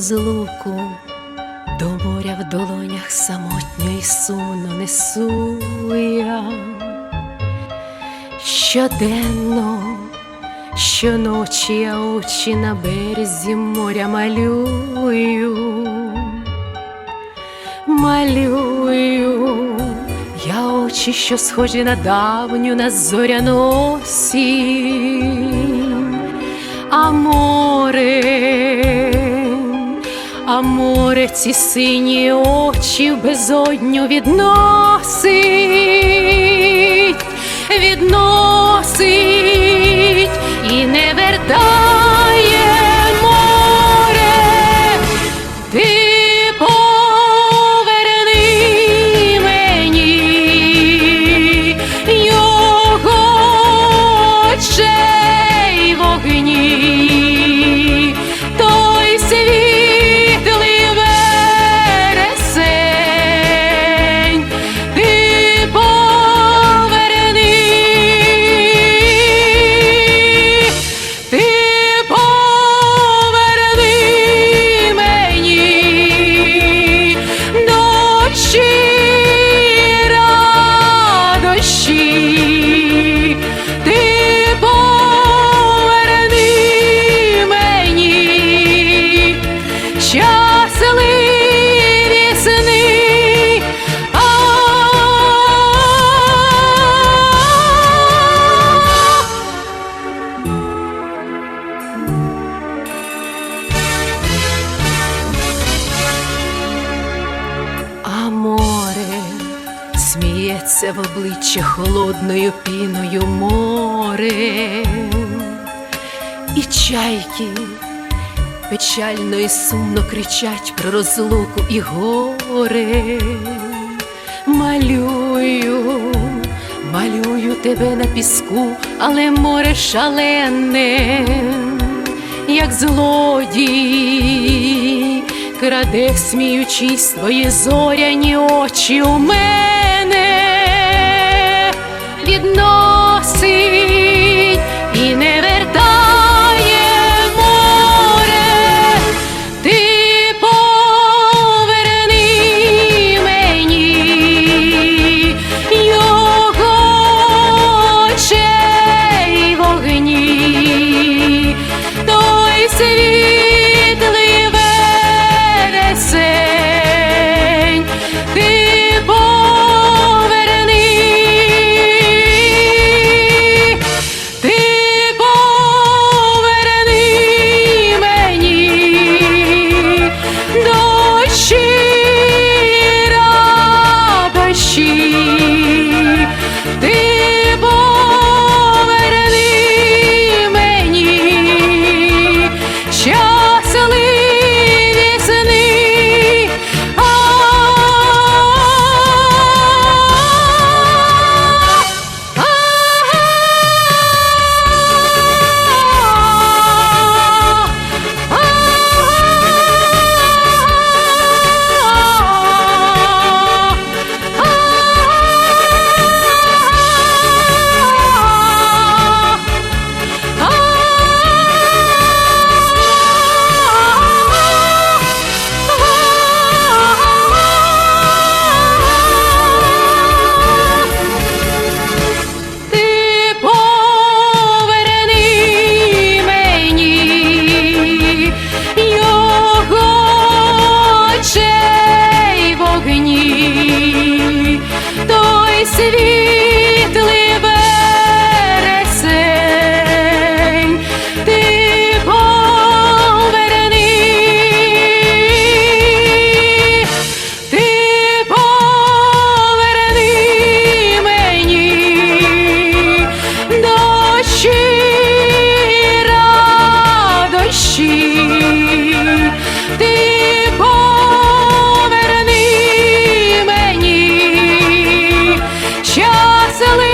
розлуку, до моря в долонях самотньо і сумно несу я. Щоденно, щоночі я очі на березі моря малюю, малюю я очі, що схожі на давню, на зоряну осінь, а море, а море ці сині очі в безодню відносить, сміється в обличчя холодною піною море, і чайки печально і сумно кричать про розлуку і горе. Малюю, малюю тебе на піску, але море шалене, як злодій, краде, сміючись, твої зоряні очі у мене silly